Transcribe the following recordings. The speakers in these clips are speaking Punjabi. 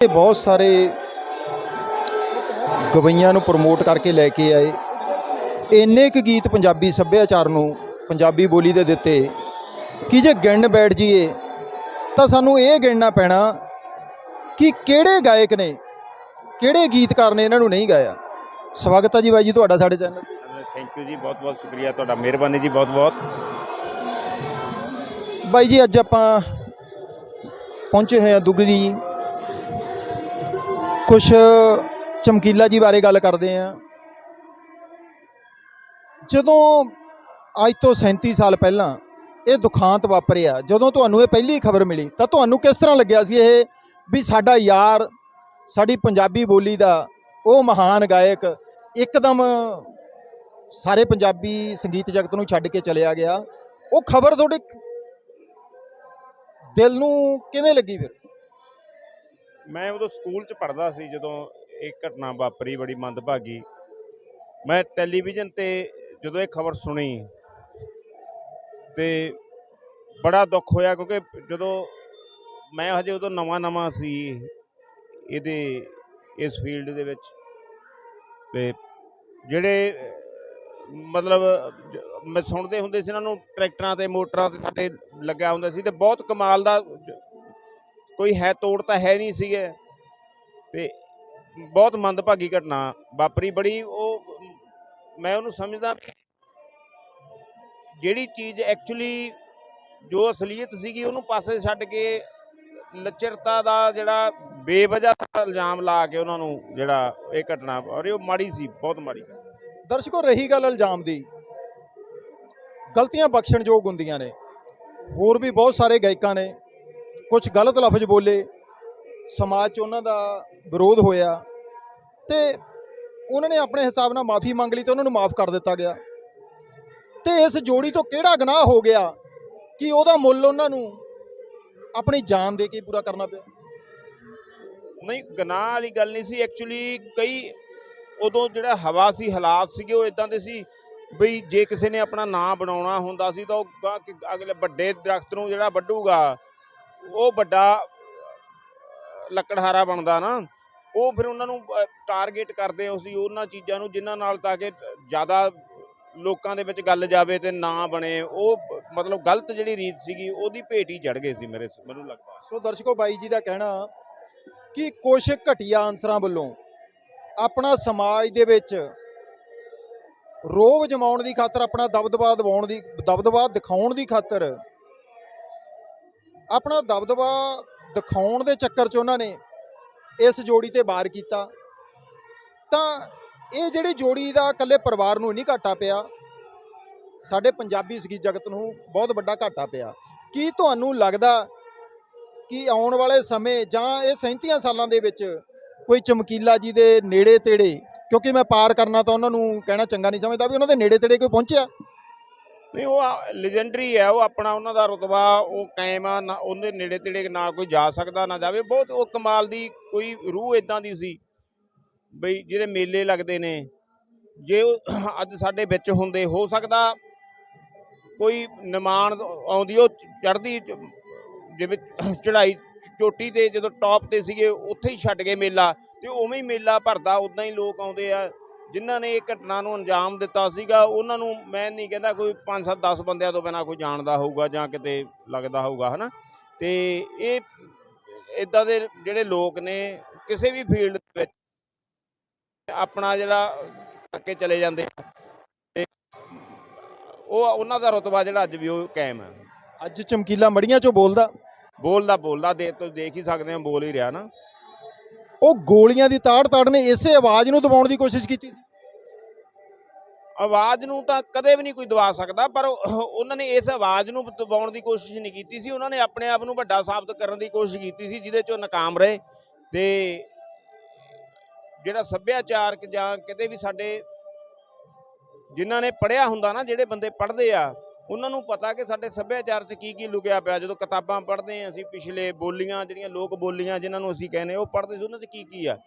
ਇਹ ਬਹੁਤ ਸਾਰੇ ਗਵਈਆਂ ਨੂੰ ਪ੍ਰਮੋਟ ਕਰਕੇ ਲੈ ਕੇ ਆਏ। ਇੰਨੇ ਕੁ ਗੀਤ ਪੰਜਾਬੀ ਸੱਭਿਆਚਾਰ ਨੂੰ ਪੰਜਾਬੀ ਬੋਲੀ ਦੇ ਦਿੱਤੇ ਕਿ ਜੇ ਗਿਣ ਬੈਠ ਜਾਈਏ ਤਾਂ ਸਾਨੂੰ ਇਹ ਗਿਣਨਾ ਪੈਣਾ ਕਿ ਕਿਹੜੇ ਗਾਇਕ ਨੇ ਕਿਹੜੇ ਗੀਤਕਾਰ ਨੇ ਇਹਨਾਂ ਨੂੰ ਨਹੀਂ ਗਾਇਆ। ਸਵਾਗਤ ਹੈ ਜੀ ਬਾਈ ਜੀ ਤੁਹਾਡਾ ਸਾਡੇ ਚੈਨਲ ਤੇ। ਥੈਂਕ ਯੂ ਜੀ ਬਹੁਤ ਬਹੁਤ ਸ਼ੁਕਰੀਆ ਤੁਹਾਡਾ ਮਿਹਰਬਾਨੀ ਜੀ ਬਹੁਤ ਬਹੁਤ। ਬਾਈ ਜੀ ਅੱਜ ਆਪਾਂ ਪਹੁੰਚੇ ਹੋਏ ਆ ਦੁਗਰੀ ਜੀ ਕੁਝ ਚਮਕੀਲਾ ਜੀ ਬਾਰੇ ਗੱਲ ਕਰਦੇ ਆ ਜਦੋਂ ਅੱਜ ਤੋਂ 37 ਸਾਲ ਪਹਿਲਾਂ ਇਹ ਦੁਖਾਂਤ ਵਾਪਰਿਆ, ਜਦੋਂ ਤੁਹਾਨੂੰ ਇਹ ਪਹਿਲੀ ਖਬਰ ਮਿਲੀ, ਤਾਂ ਤੁਹਾਨੂੰ ਕਿਸ ਤਰ੍ਹਾਂ ਲੱਗਿਆ ਸੀ ਇਹ ਵੀ ਸਾਡਾ ਯਾਰ, ਸਾਡੀ ਪੰਜਾਬੀ ਬੋਲੀ ਦਾ ਉਹ ਮਹਾਨ ਗਾਇਕ ਇੱਕਦਮ ਸਾਰੇ ਪੰਜਾਬੀ ਸੰਗੀਤ ਜਗਤ ਨੂੰ ਛੱਡ ਕੇ ਚਲਿਆ ਗਿਆ। ਉਹ ਖਬਰ ਤੁਹਾਡੇ ਦਿਲ ਨੂੰ ਕਿਵੇਂ ਲੱਗੀ ਫਿਰ? ਮੈਂ ਉਦੋਂ ਸਕੂਲ 'ਚ ਪੜ੍ਹਦਾ ਸੀ ਜਦੋਂ ਇਹ ਘਟਨਾ ਵਾਪਰੀ ਬੜੀ ਮੰਦਭਾਗੀ। ਮੈਂ ਟੈਲੀਵਿਜ਼ਨ ਤੇ ਜਦੋਂ ਇਹ ਖਬਰ ਸੁਣੀ ਤੇ ਬੜਾ ਦੁੱਖ ਹੋਇਆ ਕਿਉਂਕਿ ਜਦੋਂ ਮੈਂ ਹਜੇ ਉਦੋਂ ਨਵਾਂ ਨਵਾਂ ਸੀ ਇਹਦੇ, ਇਸ ਫੀਲਡ ਦੇ ਵਿੱਚ ਤੇ ਜਿਹੜੇ, ਮਤਲਬ ਮੈਂ ਸੁਣਦੇ ਹੁੰਦੇ ਸੀ ਇਹਨਾਂ ਨੂੰ ਟਰੈਕਟਰਾਂ ਤੇ ਮੋਟਰਾਂ ਤੇ ਸਾਡੇ ਲੱਗਿਆ ਹੁੰਦਾ ਸੀ ਤੇ ਬਹੁਤ ਕਮਾਲ ਦਾ ਕੋਈ ਹੈ ਤੋੜ ਤਾਂ ਹੈ ਨਹੀਂ ਸੀਗੇ। ਤੇ ਬਹੁਤ ਮੰਦਭਾਗੀ ਘਟਨਾ ਵਾਪਰੀ। ਬੜੀ ਉਹ, ਮੈਂ ਉਹਨੂੰ ਸਮਝਦਾ ਜਿਹੜੀ ਚੀਜ਼ ਐਕਚੁਅਲੀ ਜੋ ਅਸਲੀਅਤ ਸੀਗੀ ਉਹਨੂੰ ਪਾਸੇ ਛੱਡ ਕੇ ਲਚਰਤਾ ਦਾ ਜਿਹੜਾ ਬੇਵਜ੍ਹਾ ਇਲਜ਼ਾਮ ਲਾ ਕੇ ਉਹਨਾਂ ਨੂੰ ਜਿਹੜਾ ਇਹ ਘਟਨਾ ਔਰ ਇਹ ਮਾੜੀ ਸੀ, ਬਹੁਤ ਮਾੜੀ। ਦਰਸ਼ਕੋ, ਰਹੀ ਗੱਲ ਇਲਜ਼ਾਮ ਦੀ। ਗਲਤੀਆਂ ਬਖਸ਼ਣਯੋਗ ਹੁੰਦੀਆਂ ਨੇ। ਹੋਰ ਵੀ ਬਹੁਤ ਸਾਰੇ ਗਾਇਕਾਂ ਨੇ। ਕੁਝ ਗਲਤ ਲਫ਼ਜ਼ ਬੋਲੇ, ਸਮਾਜ 'ਚ ਉਹਨਾਂ ਦਾ ਵਿਰੋਧ ਹੋਇਆ ਤੇ ਉਹਨਾਂ ਨੇ ਆਪਣੇ ਹਿਸਾਬ ਨਾਲ ਮਾਫੀ ਮੰਗ ਲਈ ਤੇ ਉਹਨਾਂ ਨੂੰ ਮਾਫ ਕਰ ਦਿੱਤਾ ਗਿਆ। ਤੇ ਇਸ ਜੋੜੀ ਤੋਂ ਕਿਹੜਾ ਗੁਨਾਹ ਹੋ ਗਿਆ ਕਿ ਉਹਦਾ ਮੁੱਲ ਉਹਨਾਂ ਨੂੰ ਆਪਣੀ ਜਾਨ ਦੇ ਕੇ ਪੂਰਾ ਕਰਨਾ ਪਿਆ? ਨਹੀਂ, ਗਨਾਹ ਵਾਲੀ ਗੱਲ ਨਹੀਂ ਸੀ। ਐਕਚੁਅਲੀ ਕਈ ਉਦੋਂ ਜਿਹੜਾ ਹਵਾ ਸੀ, ਹਾਲਾਤ ਸੀਗੇ, ਉਹ ਇਦਾਂ ਦੇ ਸੀ ਬਈ ਜੇ ਕਿਸੇ ਨੇ ਆਪਣਾ ਨਾਂ ਬਣਾਉਣਾ ਹੁੰਦਾ ਸੀ ਤਾਂ ਉਹ ਗਾਂਹ ਅਗਲੇ ਵੱਡੇ ਦਰਖਤ ਨੂੰ ਜਿਹੜਾ ਵੱਢੂਗਾ ਉਹ ਵੱਡਾ ਲੱਕੜਹਾਰਾ ਬਣਦਾ ਨਾ, ਉਹ ਫਿਰ ਉਹਨਾਂ ਨੂੰ ਟਾਰਗੇਟ ਕਰਦੇ ਹੋ ਸੀ ਉਹਨਾਂ ਚੀਜ਼ਾਂ ਨੂੰ, ਜਿਨ੍ਹਾਂ ਨਾਲ ਤਾਂ ਕਿ ਜ਼ਿਆਦਾ ਲੋਕਾਂ ਦੇ ਵਿੱਚ ਗੱਲ ਜਾਵੇ ਤੇ ਨਾ ਬਣੇ। ਉਹ ਮਤਲਬ ਗਲਤ ਜਿਹੜੀ ਰੀਤ ਸੀਗੀ, ਉਹਦੀ ਭੇਟ ਹੀ ਚੜ ਗਏ ਸੀ ਮੇਰੇ ਮੈਨੂੰ ਲੱਗਦਾ। ਸੋ ਦਰਸ਼ਕੋ, ਬਾਈ ਜੀ ਦਾ ਕਹਿਣਾ ਕਿ ਕੁਝ ਘਟੀਆ ਆਨਸਰਾਂ ਵੱਲੋਂ ਆਪਣਾ ਸਮਾਜ ਦੇ ਵਿੱਚ ਰੋਬ ਜਮਾਉਣ ਦੀ ਖਾਤਰ, ਆਪਣਾ ਦਬਦਬਾ ਦਿਵਾਉਣ ਦੀ, ਦਬਦਬਾ ਦਿਖਾਉਣ ਦੀ ਖਾਤਰ ਆਪਣਾ ਦਬਦਬਾ ਦਿਖਾਉਣ ਦੇ ਚੱਕਰ 'ਚ ਉਹਨਾਂ ਨੇ ਇਸ ਜੋੜੀ ਤੇ ਵਾਰ ਕੀਤਾ। ਤਾਂ ਇਹ ਜਿਹੜੀ ਜੋੜੀ ਦਾ ਇਕੱਲੇ ਪਰਿਵਾਰ ਨੂੰ ਨਹੀਂ ਘਾਟਾ ਪਿਆ, ਸਾਡੇ ਪੰਜਾਬੀ ਸੰਗੀਤ ਜਗਤ ਨੂੰ ਬਹੁਤ ਵੱਡਾ ਘਾਟਾ ਪਿਆ। ਕੀ ਤੁਹਾਨੂੰ ਲੱਗਦਾ ਕਿ ਆਉਣ ਵਾਲੇ ਸਮੇਂ ਜਾਂ ਇਹ 37 ਸਾਲਾਂ ਦੇ ਵਿੱਚ ਕੋਈ ਚਮਕੀਲਾ ਜੀ ਦੇ ਨੇੜੇ ਤੇੜੇ ਕਿਉਂਕਿ ਮੈਂ ਪਾਰ ਕਰਨਾ ਤਾਂ ਉਹਨਾਂ ਨੂੰ ਕਹਿਣਾ ਚੰਗਾ ਨਹੀਂ ਸਮਝਦਾ ਵੀ ਉਹਨਾਂ ਦੇ ਨੇੜੇ ਤੇੜੇ ਕੋਈ ਪਹੁੰਚਿਆ? ਨਹੀਂ, ਉਹ ਲੈਜੈਂਡਰੀ ਹੈ, ਉਹ ਆਪਣਾ ਉਹਨਾਂ ਦਾ ਰਤਬਾ, ਉਹ ਕਾਇਮ ਆ, ਨਾ ਉਹਦੇ ਨੇੜੇ ਤੇੜੇ ਨਾ ਕੋਈ ਜਾ ਸਕਦਾ, ਨਾ ਜਾਵੇ। ਬਹੁਤ ਉਹ ਕਮਾਲ ਦੀ ਕੋਈ ਰੂਹ ਇਦਾਂ ਦੀ ਸੀ ਬਈ, ਜਿਹੜੇ ਮੇਲੇ ਲੱਗਦੇ ਨੇ। ਜੇ ਉਹ ਅੱਜ ਸਾਡੇ ਵਿੱਚ ਹੁੰਦੇ, ਹੋ ਸਕਦਾ ਕੋਈ ਨਿਮਾਣ ਆਉਂਦੀ, ਉਹ ਚੜ੍ਹਦੀ ਜਿਵੇਂ ਚੜਾਈ ਚੋਟੀ ਤੇ ਜਦੋਂ ਟੌਪ ਤੇ ਸੀਗੇ, ਉੱਥੇ ਹੀ ਛੱਡ ਗਏ ਮੇਲਾ। ਤੇ ਉਵੇਂ ਹੀ ਮੇਲਾ ਭਰਦਾ ਉਦਾਂ ਹੀ ਲੋਕ ਆਉਂਦੇ ਆ। ਜਿਨ੍ਹਾਂ ਨੇ ਇਹ ਘਟਨਾ ਨੂੰ ਅੰਜਾਮ ਦਿੱਤਾ ਸੀਗਾ ਉਹਨਾਂ ਨੂੰ ਮੈਂ ਨਹੀਂ ਕਹਿੰਦਾ ਕੋਈ 5 7 10 ਬੰਦਿਆਂ ਤੋਂ ਬਿਨਾ ਕੋਈ ਜਾਣਦਾ ਹੋਊਗਾ ਜਾਂ ਕਿਤੇ ਲੱਗਦਾ ਹੋਊਗਾ ਹਨਾ? ਤੇ ਇਹ ਇਦਾਂ ਦੇ ਜਿਹੜੇ ਲੋਕ ਨੇ ਕਿਸੇ ਵੀ ਫੀਲਡ ਵਿੱਚ ਆਪਣਾ ਜਿਹੜਾ ਕਰਕੇ ਚਲੇ ਜਾਂਦੇ ਤੇ ਉਹ ਉਹਨਾਂ ਦਾ ਰਤਬਾ ਜਿਹੜਾ ਅੱਜ ਵੀ ਉਹ ਕਾਇਮ ਹੈ ਅੱਜ ਚਮਕੀਲਾ ਮੜੀਆਂ 'ਚੋਂ ਬੋਲਦਾ? ਬੋਲਦਾ ਬੋਲਦਾ ਦੇ ਤੋਂ ਦੇਖ ਹੀ ਸਕਦੇ ਆ ਬੋਲ ਹੀ ਰਿਹਾ ਨਾ। ਉਹ ਗੋਲੀਆਂ ਦੀ ਤਾੜ ਤਾੜ ਨੇ ਇਸੇ ਆਵਾਜ਼ ਨੂੰ ਦਬਾਉਣ ਦੀ ਕੋਸ਼ਿਸ਼ ਕੀਤੀ ਸੀ। ਆਵਾਜ਼ ਨੂੰ ਤਾਂ ਕਦੇ ਵੀ ਨਹੀਂ ਕੋਈ ਦਬਾ ਸਕਦਾ, ਪਰ ਉਹਨਾਂ ਨੇ ਇਸ ਆਵਾਜ਼ ਨੂੰ ਦਬਾਉਣ ਦੀ ਕੋਸ਼ਿਸ਼ ਨਹੀਂ ਕੀਤੀ ਸੀ। ਉਹਨਾਂ ਨੇ ਆਪਣੇ ਆਪ ਨੂੰ ਵੱਡਾ ਸਾਬਤ ਕਰਨ ਦੀ ਕੋਸ਼ਿਸ਼ ਕੀਤੀ ਸੀ, ਜਿਹਦੇ 'ਚ ਉਹ ਨਾਕਾਮ ਰਹੇ ਤੇ ਜਿਹੜਾ ਸੱਭਿਆਚਾਰਕ ਜਾਂ ਕਿਤੇ ਵੀ ਸਾਡੇ ਜਿਨ੍ਹਾਂ ਨੇ ਪੜ੍ਹਿਆ ਹੁੰਦਾ ਨਾ, ਜਿਹੜੇ ਬੰਦੇ ਪੜ੍ਹਦੇ ਆ ਉਹਨਾਂ ਨੂੰ ਪਤਾ ਕਿ ਸਾਡੇ ਸੱਭਿਆਚਾਰ 'ਚ ਕੀ ਕੀ ਲੁਕਿਆ ਪਿਆ। ਜਦੋਂ ਕਿਤਾਬਾਂ ਪੜ੍ਹਦੇ ਆ ਅਸੀਂ, ਪਿਛਲੇ ਬੋਲੀਆਂ, ਜਿਹੜੀਆਂ ਲੋਕ ਬੋਲੀਆਂ, ਜਿਨ੍ਹਾਂ ਨੂੰ ਅਸੀਂ ਕਹਿੰਦੇ ਉਹ ਪੜ੍ਹਦੇ ਸੀ, ਉਹਨਾਂ 'ਚ ਕੀ ਕੀ ਆ?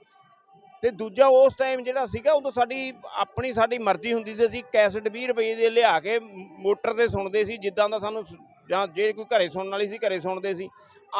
ਤੇ ਦੂਜਾ ਉਸ ਟਾਈਮ ਜਿਹੜਾ ਸੀਗਾ, ਉਦੋਂ ਸਾਡੀ, ਆਪਣੀ ਸਾਡੀ ਮਰਜ਼ੀ ਹੁੰਦੀ ਸੀ, ਅਸੀਂ ਕੈਸਟ 20 ਰੁਪਏ ਦੇ ਲਿਆ ਕੇ ਮੋਟਰ ਤੇ ਸੁਣਦੇ ਸੀ, ਜਿੱਦਾਂ ਦਾ ਸਾਨੂੰ ਜਾਂ ਜੇ ਕੋਈ ਘਰੇ ਸੁਣਨ ਵਾਲੀ ਸੀ, ਘਰੇ ਸੁਣਦੇ ਸੀ।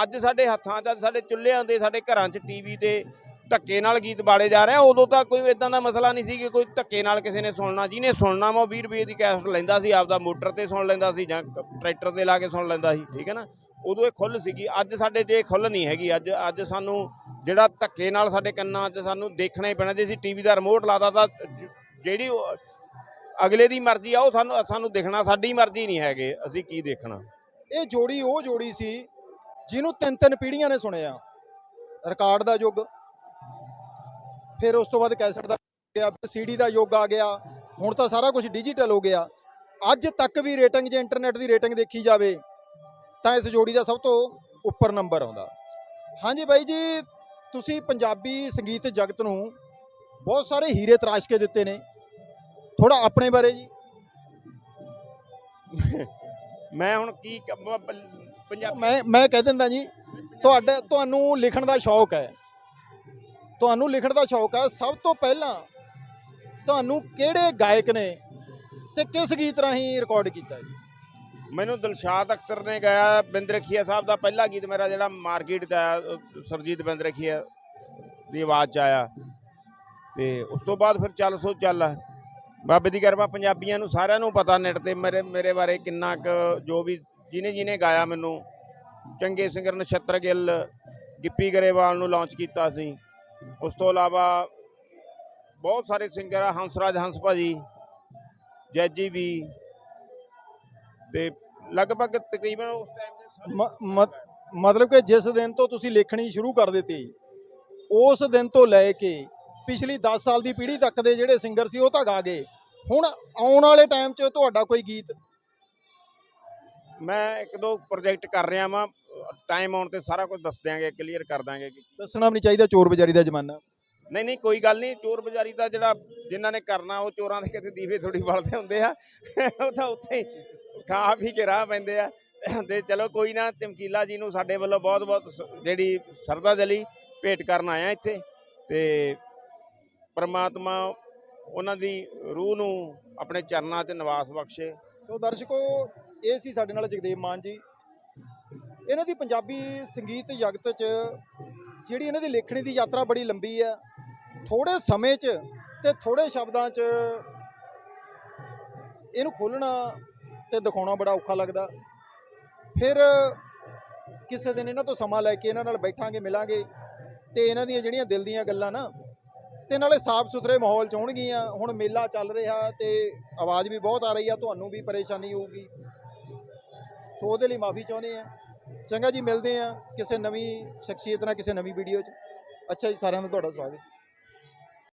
ਅੱਜ ਸਾਡੇ ਹੱਥਾਂ 'ਚ, ਅੱਜ ਸਾਡੇ ਚੁੱਲ੍ਹਿਆਂ ਦੇ ਸਾਡੇ ਘਰਾਂ 'ਚ ਟੀਵੀ ਤੇ ਧੱਕੇ ਨਾਲ ਗੀਤ ਬਾਲੇ ਜਾ ਰਹੇ, ਉਦੋਂ ਤਾਂ ਕੋਈ ਇਦਾਂ ਦਾ ਮਸਲਾ ਨਹੀਂ ਸੀ ਕਿ ਕੋਈ ਧੱਕੇ ਨਾਲ ਕਿਸੇ ਨੇ ਸੁਣਨਾ, ਜਿਹਨੇ ਸੁਣਨਾ ਵਾ ਉਹ 20 ਰੁਪਏ ਦੀ ਕੈਸਟ ਲੈਂਦਾ ਸੀ, ਆਪਦਾ ਮੋਟਰ ਤੇ ਸੁਣ ਲੈਂਦਾ ਸੀ ਜਾਂ ਟਰੈਕਟਰ ਤੇ ਲਾ ਕੇ ਸੁਣ ਲੈਂਦਾ ਸੀ, ਠੀਕ ਹੈ ਨਾ? ਉਦੋਂ ਇਹ ਖੁੱਲ ਸੀਗੀ, ਅੱਜ ਸਾਡੇ 'ਤੇ ਇਹ ਖੁੱਲ ਨਹੀਂ ਹੈਗੀ, ਅੱਜ ਅੱਜ ਸਾਨੂੰ ਜਿਹੜਾ ਧੱਕੇ ਨਾਲ ਸਾਡੇ ਕੰਨਾਂ 'ਚ ਸਾਨੂੰ ਦੇਖਣਾ ਹੀ ਪੈਣਾ, ਜੇ ਅਸੀਂ ਟੀਵੀ ਦਾ ਰਿਮੋਟ ਲਾਦਾ ਤਾਂ ਜਿਹੜੀ ਅਗਲੇ ਦੀ ਮਰਜ਼ੀ ਆ, ਉਹ ਸਾਨੂੰ ਸਾਨੂੰ ਦੇਖਣਾ, ਸਾਡੀ ਮਰਜ਼ੀ ਨਹੀਂ ਹੈਗੇ, ਅਸੀਂ ਕੀ ਦੇਖਣਾ? ਇਹ ਜੋੜੀ ਉਹ ਜੋੜੀ ਸੀ ਜਿਹਨੂੰ ਤਿੰਨ ਤਿੰਨ ਪੀੜ੍ਹੀਆਂ ਨੇ ਸੁਣਿਆ। ਰਿਕਾਰਡ ਦਾ ਯੁੱਗ ਫਿਰ ਉਸ ਤੋਂ ਬਾਅਦ ਕੈਸਟ ਦਾ ਗਿਆ ਫਿਰ ਸੀਡੀ ਦਾ ਯੁੱਗ ਆ ਗਿਆ ਹੁਣ ਤਾਂ ਸਾਰਾ ਕੁਝ ਡਿਜੀਟਲ ਹੋ ਗਿਆ। ਅੱਜ ਤੱਕ ਵੀ ਰੇਟਿੰਗ ਜੇ ਇੰਟਰਨੈਟ ਦੀ ਰੇਟਿੰਗ ਦੇਖੀ ਜਾਵੇ ਤਾਂ ਇਸ ਜੋੜੀ ਦਾ ਸਭ ਤੋਂ ਉੱਪਰ ਨੰਬਰ ਆਉਂਦਾ। ਹਾਂਜੀ ਬਾਈ ਜੀ ਤੁਸੀਂ ਪੰਜਾਬੀ ਸੰਗੀਤ ਜਗਤ ਨੂੰ ਬਹੁਤ ਸਾਰੇ ਹੀਰੇ ਤਰਾਸ਼ ਕੇ ਦਿੱਤੇ ਨੇ। ਥੋੜਾ ਆਪਣੇ ਬਾਰੇ ਜੀ। ਮੈਂ ਹੁਣ ਕੀ ਪੰਜਾਬੀ ਮੈਂ ਮੈਂ ਕਹਿ ਦਿੰਦਾ ਜੀ ਤੁਹਾਡਾ ਤੁਹਾਨੂੰ ਲਿਖਣ ਦਾ ਸ਼ੌਕ ਹੈ। ਤੁਹਾਨੂੰ ਲਿਖਣ ਦਾ ਸ਼ੌਕ ਹੈ ਸਭ ਤੋਂ ਪਹਿਲਾਂ ਤੁਹਾਨੂੰ ਕਿਹੜੇ ਗਾਇਕ ਨੇ ਤੇ ਕਿਸ ਗੀਤ ਰਾਹੀਂ ਰਿਕਾਰਡ ਕੀਤਾ ਜੀ? ਮੈਨੂੰ ਦਿਲਸ਼ਾਦ ਅਖਤਰ ਨੇ ਗਾਇਆ ਬਿੰਦਰਖੀਆ ਸਾਹਿਬ ਦਾ ਪਹਿਲਾ ਗੀਤ ਮੇਰਾ ਜਿਹੜਾ ਮਾਰਕੀਟ 'ਚ ਆਇਆ, ਅਹ ਸਰਜੀਤ ਬਿੰਦਰਖੀਆ ਦੀ ਆਵਾਜ਼ 'ਚ ਆਇਆ। ਤੇ ਉਸ ਤੋਂ ਬਾਅਦ ਫਿਰ ਚੱਲ ਸੋ ਚੱਲ। ਬਾਬੇ ਦੀ ਕਿਰਪਾ ਪੰਜਾਬੀਆਂ ਨੂੰ ਸਾਰਿਆਂ ਨੂੰ ਪਤਾ ਨੈਟ ਤੇ ਮੇਰੇ ਮੇਰੇ ਬਾਰੇ ਕਿੰਨਾ ਕੁ ਜੋ ਵੀ ਜਿਹਨੇ ਜਿਹਨੇ ਗਾਇਆ ਮੈਨੂੰ। ਚੰਗੇ ਸਿੰਗਰ ਨਛੱਤਰ ਗਿੱਲ, ਗਿੱਪੀ ਗਰੇਵਾਲ ਨੂੰ ਲਾਂਚ ਕੀਤਾ ਸੀ। ਉਸ ਤੋਂ ਇਲਾਵਾ ਬਹੁਤ ਸਾਰੇ ਸਿੰਗਰ ਆ, ਹੰਸਰਾਜ, ਹੰਸ ਭਾਜੀ, ਜੈਜੀ ਵੀ ਤੇ ਲਗਭਗ ਤਕਰੀਬਨ ਉਸ ਟਾਈਮ ਦੇ ਮਤਲਬ ਕਿ ਜਿਸ ਦਿਨ ਤੋਂ ਤੁਸੀਂ ਲਿਖਣੀ ਸ਼ੁਰੂ ਕਰ ਦਿੱਤੀ, ਉਸ ਦਿਨ ਤੋਂ ਲੈ ਕੇ ਪਿਛਲੀ 10 ਸਾਲ ਦੀ ਪੀੜ੍ਹੀ ਤੱਕ ਦੇ ਜਿਹੜੇ ਸਿੰਗਰ ਸੀ ਉਹ ਤਾਂ ਗਾ ਗਏ। ਹੁਣ ਆਉਣ ਵਾਲੇ ਟਾਈਮ 'ਚ ਤੁਹਾਡਾ ਕੋਈ ਗੀਤ ਮੈਂ ਇੱਕ ਦੋ ਪ੍ਰੋਜੈਕਟ ਕਰ ਰਿਹਾ ਵਾਂ ਟਾਈਮ ਆਉਣ ਤੇ ਸਾਰਾ ਕੁਝ ਦੱਸ ਦਿਆਂਗੇ ਕਲੀਅਰ ਕਰ ਦਾਂਗੇ ਕਿ- ਦੱਸਣਾ ਵੀ ਨਹੀਂ ਚਾਹੀਦਾ ਚੋਰ ਬਜ਼ਾਰੀ ਦਾ ਜ਼ਮਾਨਾ। ਨਹੀਂ ਨਹੀਂ ਕੋਈ ਗੱਲ ਨਹੀਂ ਚੋਰ ਬਜ਼ਾਰੀ ਦਾ ਜਿਹੜਾ ਜਿਨ੍ਹਾਂ ਨੇ ਕਰਨਾ ਉਹ ਚੋਰਾਂ ਦੇ ਕਿਤੇ ਦੀਵੇ ਥੋੜੀ ਬਲਦੇ ਹੁੰਦੇ ਆ। ਉਹ ਤਾਂ ਉੱਥੇ ਹੀ ਖਾ ਪੀ ਕੇ ਰਾਹ ਪੈਂਦੇ ਆ। ਤੇ ਚਲੋ ਕੋਈ ਨਾ ਚਮਕੀਲਾ ਜੀ ਨੂੰ ਸਾਡੇ ਵੱਲੋਂ ਬਹੁਤ ਬਹੁਤ ਜਿਹੜੀ ਸਰਦਾ ਜਲੀ ਭੇਟ ਕਰਨ ਆਇਆ ਇੱਥੇ। ਤੇ ਪ੍ਰਮਾਤਮਾ ਉਹਨਾਂ ਦੀ ਰੂਹ ਨੂੰ ਆਪਣੇ ਚਰਨਾਂ 'ਚ ਨਿਵਾਸ ਬਖਸ਼ੇ। ਸੋ ਦਰਸ਼ਕੋ, ਇਹ ਸੀ ਸਾਡੇ ਨਾਲ ਜਗਦੇਵ ਮਾਨ ਜੀ। ਇਹਨਾਂ ਦੀ ਪੰਜਾਬੀ ਸੰਗੀਤ ਜਗਤ 'ਚ ਜਿਹੜੀ ਇਹਨਾਂ ਦੀ ਲੇਖਣੀ ਦੀ ਯਾਤਰਾ ਬੜੀ ਲੰਬੀ ਹੈ। ਥੋੜੇ ਸਮੇਂ 'ਚ ਤੇ ਥੋੜੇ ਸ਼ਬਦਾਂ 'ਚ ਇਹਨੂੰ ਖੋਲਣਾ ਤੇ ਦਿਖਾਉਣਾ ਬੜਾ ਔਖਾ ਲੱਗਦਾ। ਫਿਰ ਕਿਸੇ ਦਿਨ ਇਹਨਾਂ ਤੋਂ ਸਮਾਂ ਲੈ ਕੇ ਇਹਨਾਂ ਨਾਲ ਬੈਠਾਂਗੇ, ਮਿਲਾਂਗੇ ਤੇ ਇਹਨਾਂ ਦੀਆਂ ਜਿਹੜੀਆਂ ਦਿਲ ਦੀਆਂ ਗੱਲਾਂ ਨਾ ਤੇ ਨਾਲੇ ਸਾਫ਼ ਸੁਥਰੇ ਮਾਹੌਲ 'ਚ ਹੋਣਗੀਆਂ। ਹੁਣ ਮੇਲਾ ਚੱਲ ਰਿਹਾ ਤੇ ਆਵਾਜ਼ ਵੀ ਬਹੁਤ ਆ ਰਹੀ ਆ, ਤੁਹਾਨੂੰ ਵੀ ਪਰੇਸ਼ਾਨੀ ਹੋਊਗੀ। ਸੋ ਉਹਦੇ ਲਈ ਮਾਫੀ ਚਾਹੁੰਦੇ ਆ। ਚੰਗਾ ਜੀ, ਮਿਲਦੇ ਆ ਕਿਸੇ ਨਵੀਂ ਸ਼ਖਸੀਅਤ ਨਾਲ ਕਿਸੇ ਨਵੀਂ ਵੀਡੀਓ 'ਚ। ਅੱਛਾ ਜੀ, ਸਾਰਿਆਂ ਦਾ ਤੁਹਾਡਾ ਸਵਾਗਤ।